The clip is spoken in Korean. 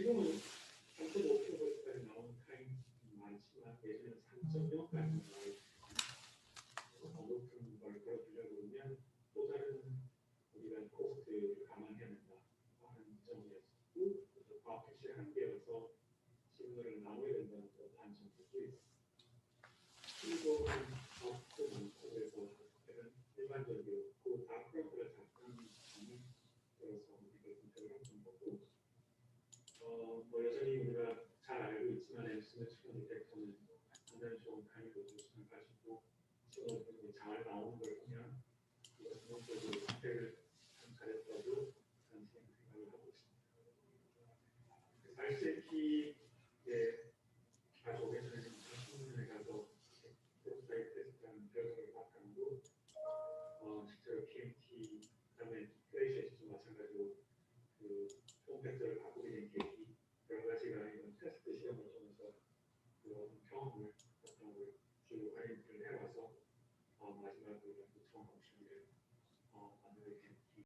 지금은 3.5km까지 나오는 타임 많지만 예전에 3.0까지 나와 더 높은 걸 걸어주려고 그러면 또 다른 우리가 코스트를 감안해야 된다 하는 점이었고 또 과학 택시 한계여서 시그널을 나눠야 된다는 그런 단점도 있습니다. 그리고 업도 많고 그래서 사실은 일반적으로 그 다크라프가 작은 점이 그래서 우리가 선택을 했던 거고 어, 뭐 여전히 우리가 잘 알고 있지만 엠스는 시간 디텍터는 상당히 좋은 타임을 주시는 가지고 시간이 잘 나오는 걸 보면 이것은 적으로 선택을 참 잘했다고 저는 생각을 하고 있습니다. RCP 의 경험을 바탕으로 쭉 활용을 해와서 어, 마지막으로 2,050을 어, 만들게 된